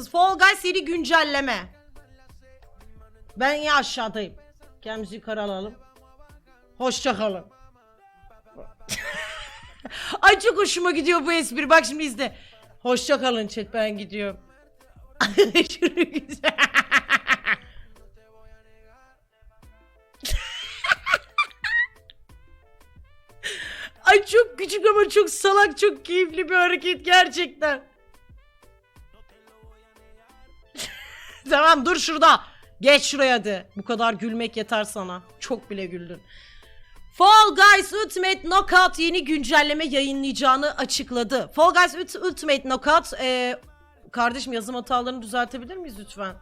Fall Guys yeni güncelleme. Ben ya aşağıdayım. Kendimizi yukarı alalım. Hoşça kalın. Ay çok hoşuma gidiyor bu espri. Bak şimdi izle. Hoşça kalın chat ben gidiyorum. Ay çok küçük ama çok salak çok keyifli bir hareket gerçekten. Tamam dur şurada. Geç şuraya hadi. Bu kadar gülmek yeter sana. Çok bile güldün. Fall Guys Ultimate Knockout yeni güncelleme yayınlayacağını açıkladı. Fall Guys Ult- Ultimate Knockout e, kardeşim yazım hatalarını düzeltebilir miyiz lütfen?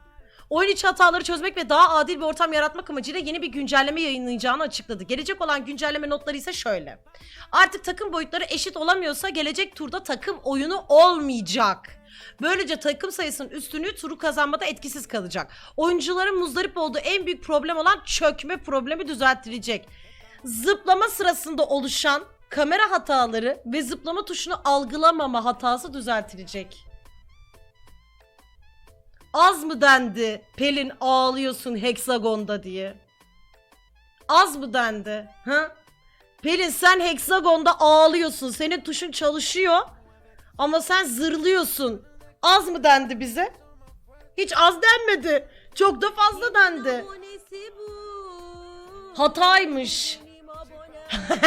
Oyun içi hataları çözmek ve daha adil bir ortam yaratmak amacıyla yeni bir güncelleme yayınlayacağını açıkladı. Gelecek olan güncelleme notları ise şöyle. Artık takım boyutları eşit olamıyorsa gelecek turda takım oyunu olmayacak. Böylece takım sayısının üstünlüğü turu kazanmada etkisiz kalacak. Oyuncuların muzdarip olduğu en büyük problem olan çökme problemi düzeltilecek. Zıplama sırasında oluşan kamera hataları ve zıplama tuşunu algılamama hatası düzeltilecek. Az mı dendi Pelin ağlıyorsun heksagonda diye? Az mı dendi? Ha? Pelin sen heksagonda ağlıyorsun. Senin tuşun çalışıyor. Ama sen zırlıyorsun. Az mı dendi bize? Hiç az denmedi. Çok da fazla dendi. Hataymış.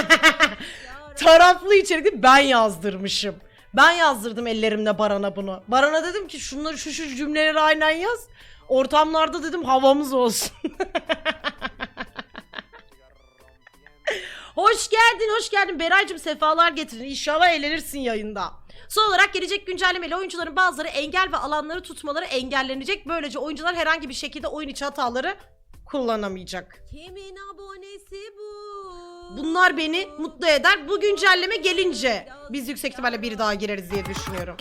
Taraflı içerikli ben yazdırmışım. Ben yazdırdım ellerimle Baran'a bunu. Baran'a dedim ki şunları şu şu cümleleri aynen yaz. Ortamlarda dedim havamız olsun. hoş geldin, hoş geldin. Beraycığım sefalar getirin. İnşallah eğlenirsin yayında. Son olarak gelecek güncellemeyle oyuncuların bazıları engel ve alanları tutmaları engellenecek. Böylece oyuncular herhangi bir şekilde oyun içi hataları kullanamayacak. Kimin abonesi bu? Bunlar beni mutlu eder. Bu güncelleme gelince biz yüksek ihtimalle bir daha gireriz diye düşünüyorum.